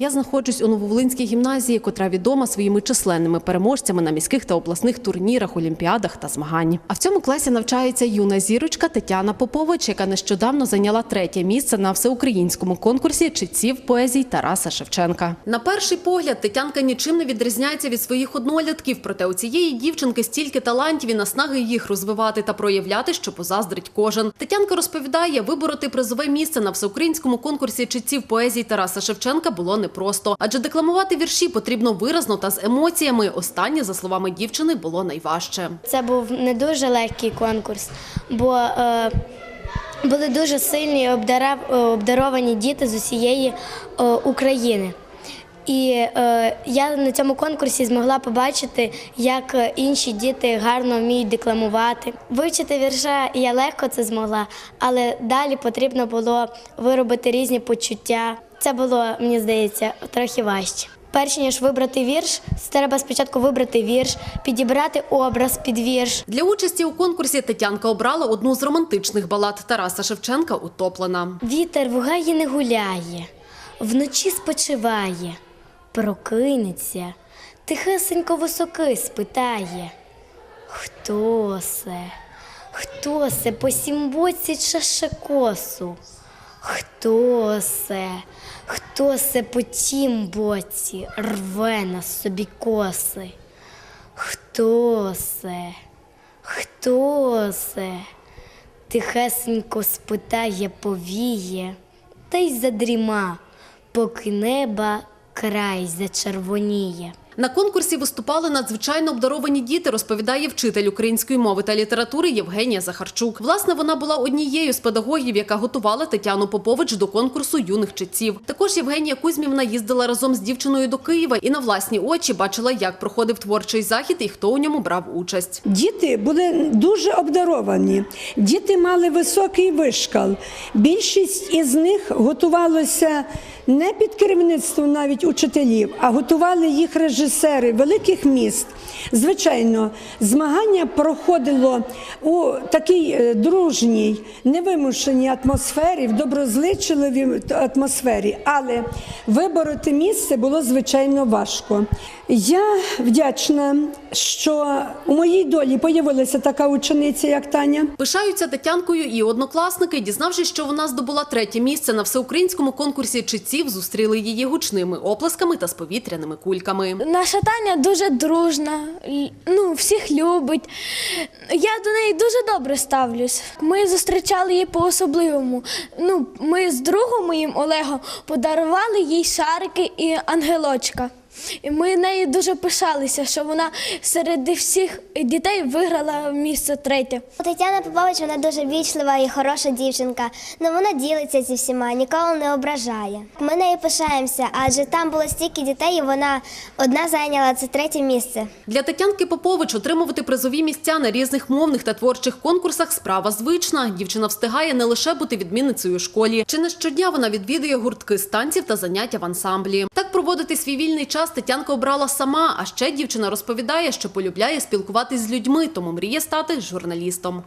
Я знаходжусь у Нововолинській гімназії, котра відома своїми численними переможцями на міських та обласних турнірах, олімпіадах та змагань. А в цьому класі навчається юна зірочка Тетяна Попович, яка нещодавно зайняла третє місце на всеукраїнському конкурсі читців поезій Тараса Шевченка. На перший погляд Тетянка нічим не відрізняється від своїх однолітків. Проте у цієї дівчинки стільки талантів і наснаги їх розвивати та проявляти, що позаздрить кожен. Тетянка розповідає, вибороти призове місце на всеукраїнському конкурсі читців поезій Тараса Шевченка було непросто, адже декламувати вірші потрібно виразно та з емоціями. Останнє, за словами дівчини, було найважче. Це був не дуже легкий конкурс, бо е, були дуже сильні обдаровані діти з усієї е, України. І е, я на цьому конкурсі змогла побачити, як е, інші діти гарно вміють декламувати. Вивчити вірша я легко це змогла, але далі потрібно було виробити різні почуття. Це було, мені здається, трохи важче. Перш ніж вибрати вірш, треба спочатку вибрати вірш, підібрати образ під вірш. Для участі у конкурсі Тетянка обрала одну з романтичних балад Тараса Шевченка «Утоплена». Вітер в гаї не гуляє, вночі спочиває, прокинеться, тихесенько високи спитає. Хто се? Хто се по сім боці чаше косу? Хто се? Хто се по тім боці рве на собі коси? Хто се? Хто се? Тихесенько спитає повіє, та й задріма, поки неба край зачервоніє. На конкурсі виступали надзвичайно обдаровані діти, розповідає вчитель української мови та літератури Євгенія Захарчук. Власне, вона була однією з педагогів, яка готувала Тетяну Попович до конкурсу юних читців. Також Євгенія Кузьмівна їздила разом з дівчиною до Києва і на власні очі бачила, як проходив творчий захід і хто у ньому брав участь. Діти були дуже обдаровані. Діти мали високий вишкал. Більшість із них готувалося не під керівництвом навіть учителів, а готували їх режисери великих міст. Звичайно, змагання проходило у такій е, дружній, невимушеній атмосфері, в доброзичливій атмосфері, але вибороти місце було звичайно важко. Я вдячна, що у моїй долі появилася така учениця, як Таня. Пишаються Тетянкою і однокласники, дізнавшись, що вона здобула третє місце на всеукраїнському конкурсі читців, зустріли її гучними оплесками та з кульками. Наша Таня дуже дружна, ну, всіх любить. Я до неї дуже добре ставлюсь. Ми зустрічали її по-особливому. Ну, ми з другом моїм Олегом подарували їй шарики і ангелочка. І ми нею дуже пишалися, що вона серед всіх дітей виграла місце третє. Тетяна Попович вона дуже вічлива і хороша дівчинка. Ну вона ділиться зі всіма, ніколи не ображає. Ми нею пишаємося, адже там було стільки дітей, і вона одна зайняла це третє місце. Для Тетянки Попович отримувати призові місця на різних мовних та творчих конкурсах справа звична. Дівчина встигає не лише бути відмінницею у школі. Чи не щодня вона відвідує гуртки з танців та заняття в ансамблі. Так проводити свій вільний час Тетянка обрала сама. А ще дівчина розповідає, що полюбляє спілкуватись з людьми, тому мріє стати журналістом.